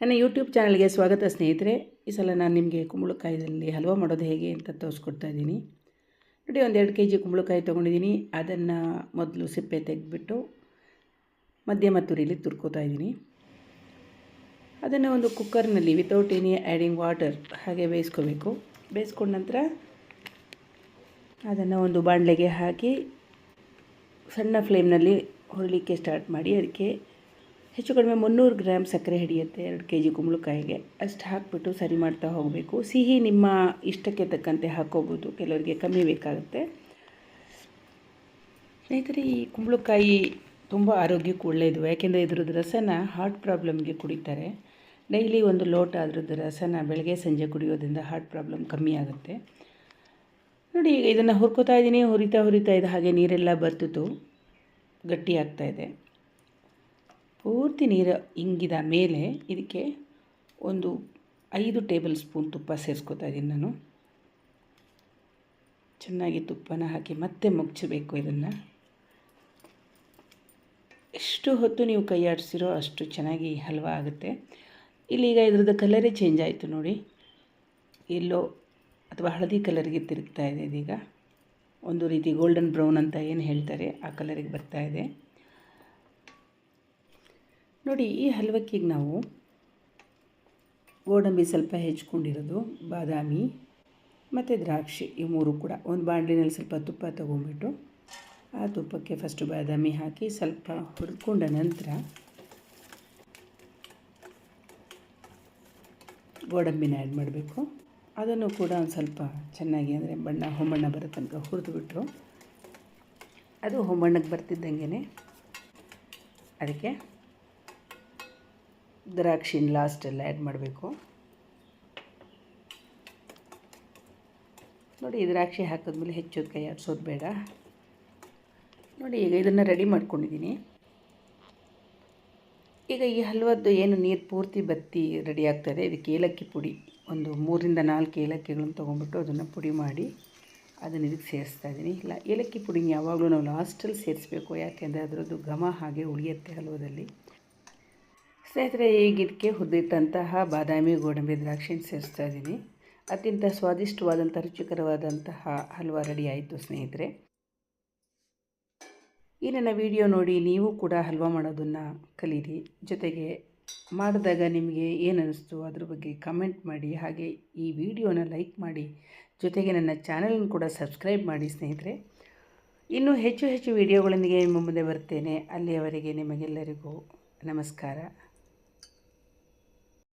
ನನ್ನ ಯೂಟ್ಯೂಬ್ ಚಾನಲ್ಗೆ ಸ್ವಾಗತ ಸ್ನೇಹಿತರೆ. ಈ ಸಲ ನಾನು ನಿಮಗೆ ಕುಂಬಳಕಾಯಿಯಲ್ಲಿ ಹಲ್ವಾ ಮಾಡೋದು ಹೇಗೆ ಅಂತ ತೋರಿಸ್ಕೊಡ್ತಾ ಇದ್ದೀನಿ. ನೋಡಿ, ಒಂದು ಎರಡು ಕೆ ಜಿ ಕುಂಬಳಕಾಯಿ ತೊಗೊಂಡಿದ್ದೀನಿ. ಅದನ್ನು ಮೊದಲು ಸಿಪ್ಪೆ ತೆಗೆದ್ಬಿಟ್ಟು ಮಧ್ಯಮ ತುರಿಲಿ ತುರ್ಕೋತಾ ಇದ್ದೀನಿ. ಅದನ್ನು ಒಂದು ಕುಕ್ಕರ್ನಲ್ಲಿ ವಿತೌಟ್ ಎನಿ ಆ್ಯಡಿಂಗ್ ವಾಟರ್ ಹಾಗೆ ಬೇಯಿಸ್ಕೋಬೇಕು. ಬೇಯಿಸ್ಕೊಂಡ ನಂತರ ಅದನ್ನು ಒಂದು ಬಾಣಲೆಗೆ ಹಾಕಿ ಸಣ್ಣ ಫ್ಲೇಮ್ನಲ್ಲಿ ಹುರಲಿಕ್ಕೆ ಸ್ಟಾರ್ಟ್ ಮಾಡಿ. ಅದಕ್ಕೆ ಹೆಚ್ಚು ಕಡಿಮೆ ಮುನ್ನೂರು ಗ್ರಾಮ್ ಸಕ್ಕರೆ ಹಿಡಿಯುತ್ತೆ ಎರಡು ಕೆ ಜಿ ಕುಂಬಳಕಾಯಿಗೆ. ಅಷ್ಟು ಹಾಕಿಬಿಟ್ಟು ಸರಿ ಮಾಡ್ತಾ ಹೋಗಬೇಕು. ಸಿಹಿ ನಿಮ್ಮ ಇಷ್ಟಕ್ಕೆ ತಕ್ಕಂತೆ ಹಾಕೋಬೋದು. ಕೆಲವರಿಗೆ ಕಮ್ಮಿ ಬೇಕಾಗುತ್ತೆ. ಸ್ನೇಹಿತರೆ, ಈ ಕುಂಬಳಕಾಯಿ ತುಂಬ ಆರೋಗ್ಯಕ್ಕೂ ಒಳ್ಳೆಯದು ಯಾಕೆಂದರೆ ಇದ್ರದ್ದು ರಸನ ಹಾರ್ಟ್ ಪ್ರಾಬ್ಲಮ್ಗೆ ಕುಡಿತಾರೆ. ಡೈಲಿ ಒಂದು ಲೋಟ ಅದ್ರದ್ದು ರಸನ ಬೆಳಗ್ಗೆ, ಸಂಜೆ ಕುಡಿಯೋದ್ರಿಂದ ಹಾರ್ಟ್ ಪ್ರಾಬ್ಲಮ್ ಕಮ್ಮಿ ಆಗುತ್ತೆ. ನೋಡಿ ಈಗ ಇದನ್ನು ಹುರ್ಕೋತಾ ಇದ್ದೀನಿ. ಹುರಿತಾ ಹುರಿತಾ ಇದೆ ಹಾಗೆ ನೀರೆಲ್ಲ ಬರ್ತಿತ್ತು. ಗಟ್ಟಿ ಆಗ್ತಾಯಿದೆ ಪೂರ್ತಿ ನೀರು ಇಂಗಿದ ಮೇಲೆ ಇದಕ್ಕೆ ಒಂದು ಐದು ಟೇಬಲ್ ಸ್ಪೂನ್ ತುಪ್ಪ ಸೇರಿಸ್ಕೊತಾ ಇದ್ದೀನಿ ನಾನು. ಚೆನ್ನಾಗಿ ತುಪ್ಪನ ಹಾಕಿ ಮತ್ತೆ ಮುಚ್ಚಬೇಕು ಇದನ್ನು. ಎಷ್ಟು ಹೊತ್ತು ನೀವು ಕೈ ಅಷ್ಟು ಚೆನ್ನಾಗಿ ಹಲ್ವಾ ಆಗುತ್ತೆ. ಇಲ್ಲೀಗ ಇದ್ರದ್ದು ಕಲರೇ ಚೇಂಜ್ ಆಯಿತು ನೋಡಿ. ಎಲ್ಲೋ ಅಥವಾ ಹಳದಿ ಕಲರ್ಗೆ ತಿರುಗ್ತಾ ಇದೆ ಇದೀಗ. ಒಂದು ರೀತಿ ಗೋಲ್ಡನ್ ಬ್ರೌನ್ ಅಂತ ಏನು ಹೇಳ್ತಾರೆ, ಆ ಕಲರಿಗೆ ಬರ್ತಾ ಇದೆ. ನೋಡಿ, ಈ ಹಲ್ವಕ್ಕಿಗೆ ನಾವು ಗೋಡಂಬಿ ಸ್ವಲ್ಪ ಹೆಚ್ಕೊಂಡಿರೋದು, ಬಾದಾಮಿ ಮತ್ತು ದ್ರಾಕ್ಷಿ, ಈ ಮೂರು ಕೂಡ. ಒಂದು ಬಾಂಡ್ಲಿನಲ್ಲಿ ಸ್ವಲ್ಪ ತುಪ್ಪ ತೊಗೊಂಬಿಟ್ಟು ಆ ತುಪ್ಪಕ್ಕೆ ಫಸ್ಟು ಬಾದಾಮಿ ಹಾಕಿ ಸ್ವಲ್ಪ ಹುರ್ಕೊಂಡ ನಂತರ ಗೋಡಂಬಿನ ಆ್ಯಡ್ ಮಾಡಬೇಕು. ಅದನ್ನು ಕೂಡ ಒಂದು ಸ್ವಲ್ಪ ಚೆನ್ನಾಗಿ ಅಂದರೆ ಬಣ್ಣ, ಹೊಂಬಣ್ಣ ಬರೋ ತನಕ ಹುರಿದುಬಿಟ್ರು. ಅದು ಹೊಂಬಣ್ಣಕ್ಕೆ ಬರ್ತಿದ್ದಂಗೆ ಅದಕ್ಕೆ ದ್ರಾಕ್ಷಿನ ಲಾಸ್ಟಲ್ಲಿ ಆ್ಯಡ್ ಮಾಡಬೇಕು. ನೋಡಿ ದ್ರಾಕ್ಷಿ ಹಾಕಿದ್ಮೇಲೆ ಹೆಚ್ಚೋದು ಕೈ ಆಡಿಸೋದು ಬೇಡ. ನೋಡಿ, ಈಗ ಇದನ್ನು ರೆಡಿ ಮಾಡ್ಕೊಂಡಿದ್ದೀನಿ ಈಗ ಈ ಹಲ್ವದ್ದು ಏನು ನೀರು ಪೂರ್ತಿ ಬತ್ತಿ ರೆಡಿ ಆಗ್ತದೆ ಇದಕ್ಕೆ ಏಲಕ್ಕಿ ಪುಡಿ, ಒಂದು ಮೂರಿಂದ ನಾಲ್ಕು ಏಲಕ್ಕಿಗಳನ್ನು ತೊಗೊಂಡ್ಬಿಟ್ಟು ಅದನ್ನು ಪುಡಿ ಮಾಡಿ ಅದನ್ನು ಇದಕ್ಕೆ ಸೇರಿಸ್ತಾ ಇದ್ದೀನಿ ಇಲ್ಲ, ಏಲಕ್ಕಿ ಪುಡಿನ ಯಾವಾಗಲೂ ನಾವು ಲಾಸ್ಟಲ್ಲಿ ಸೇರಿಸ್ಬೇಕು, ಯಾಕೆಂದರೆ ಅದರದ್ದು ಘಮ ಹಾಗೆ ಉಳಿಯುತ್ತೆ ಹಲ್ವದಲ್ಲಿ. ಸ್ನೇಹಿತರೆ ಈಗ ಇದಕ್ಕೆ ಹುರಿದಿಟ್ಟಂತಹ ಬಾದಾಮಿ, ಗೋಡಂಬಿ, ದ್ರಾಕ್ಷಿನ ಸೇರಿಸ್ತಾ ಇದ್ದೀನಿ. ಅತ್ಯಂತ ಸ್ವಾದಿಷ್ಟವಾದಂಥ ರುಚಿಕರವಾದಂತಹ ಹಲ್ವಾ ರೆಡಿ ಆಯಿತು ಸ್ನೇಹಿತರೆ. ಈ ನನ್ನ ವಿಡಿಯೋ ನೋಡಿ ನೀವು ಕೂಡ ಹಲ್ವಾ ಮಾಡೋದನ್ನು ಕಲೀರಿ. ಜೊತೆಗೆ ಮಾಡಿದಾಗ ನಿಮಗೆ ಏನು ಅನ್ನಿಸ್ತು ಅದ್ರ ಬಗ್ಗೆ ಕಮೆಂಟ್ ಮಾಡಿ. ಹಾಗೆ ಈ ವಿಡಿಯೋನ ಲೈಕ್ ಮಾಡಿ. ಜೊತೆಗೆ ನನ್ನ ಚಾನಲನ್ನು ಕೂಡ ಸಬ್ಸ್ಕ್ರೈಬ್ ಮಾಡಿ ಸ್ನೇಹಿತರೆ. ಇನ್ನೂ ಹೆಚ್ಚು ಹೆಚ್ಚು ವಿಡಿಯೋಗಳೊಂದಿಗೆ ನಿಮ್ಮ ಮುಂದೆ ಬರ್ತೇನೆ. ಅಲ್ಲಿಯವರೆಗೆ ನಿಮಗೆಲ್ಲರಿಗೂ ನಮಸ್ಕಾರ.